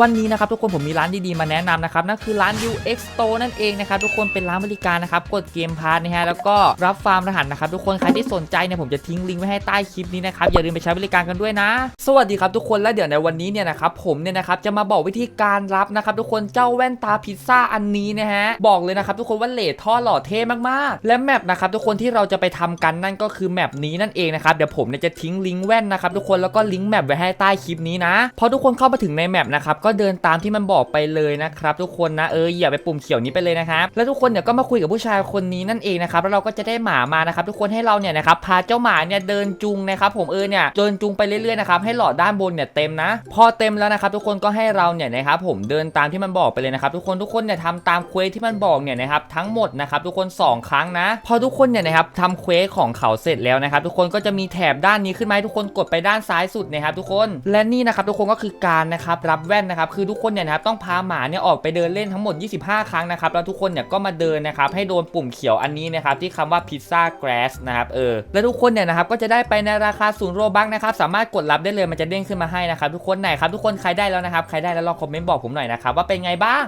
วันนี้นะครับทุกคนผมมีร้านดีๆมาแนะนำนะครับนั่นคือร้าน UX Store นั่นเองนะครับทุกคนเป็นร้านบริการนะครับกดเกมพาร์ทนะฮะแล้วก็รับฟาร์มรหัสนะครับทุกคนใครที่สนใจเนี่ยผมจะทิ้งลิงก์ไว้ให้ใต้คลิปนี้นะครับอย่าลืมไปใช้บริการกันด้วยนะ สวัสดีครับทุกคนและเดี๋ยวในวันนี้เนี่ยนะครับผมเนี่ยนะครับจะมาบอกวิธีการรับนะครับทุกคนเจ้าแว่นตาพิซซ่าอันนี้นะฮะบอกเลยนะครับทุกคนว่าเลทท่อหล่อเท่มากๆ และแมปนะครับทุกคนที่เราจะไปทำกันนั่นก็คือแมปนี้นั่นเองนะครับเดี๋ยวผมเนี่ยจะทิ้งลิงก์แว่นนะครับทุกคนแล้วก็ลิงก์แมปไว้ให้ใต้คลิปนี้นะพอทุกคนเข้ามาถึงในแมปนะครับก็เดินตามที่มันบอกไปเลยนะครับทุกคนนะเอออย่าไปปุ่มเขียวนี้ไปเลยนะครับแล้วทุกคนเนี่ยก็มาคุยกับผู้ชายคนนี้นั่นเองนะครับแล้วเราก็จะได้หมามานะครับทุกคนให้เราเนี่ยนะครับพาเจ้าหมาเนี่ยเดินจูงนะครับผมเออเนี่ยเดินจูงไปเรื่อยๆนะครับให้หลอดด้านบนเนี่ยเต็มนะ พอเต็มแล้วนะครับทุกคนก็ให้เราเนี่ยนะครับผมเดินตามที่มันบอกไปเลยนะครับทุกคนทุกคนเนี่ยทำตามเควสที่มันบอกเนี่ยนะครับทั้งหมดนะครับทุกคนสองครั้งนะ พอทุกคนเนี่ยนะครับทำเควสของเขาเสร็จแล้วนะครับทุกคนก็จะมีแถบด้านนี้ขึ้นมาให้ทุกคนกดไปด้านซ้ายสุดนะครับทุกคนและนี่นะครับทุกคนก็คือการนะครับรับแว่นนะครับคือทุกคนเนี่ยนะครับต้องพาหมาเนี่ยออกไปเดินเล่นทั้งหมด 25 ครั้งนะครับแล้วทุกคนเนี่ยก็มาเดินนะครับให้โดนปุ่มเขียวอันนี้นะครับที่คำว่าพิซซ่าแกรสนะครับเออและทุกคนเนี่ยนะครับก็จะได้ไปในราคาศูนย์โรบักนะครับสามารถกดรับได้เลยมันจะเด้งขึ้นมาให้นะครับทุกคนไหนครับทุกคนใครได้แล้วนะครับใครได้แล้วลองคอมเมนต์บอกผมหน่อยนะครับว่าเป็นไงบ้าง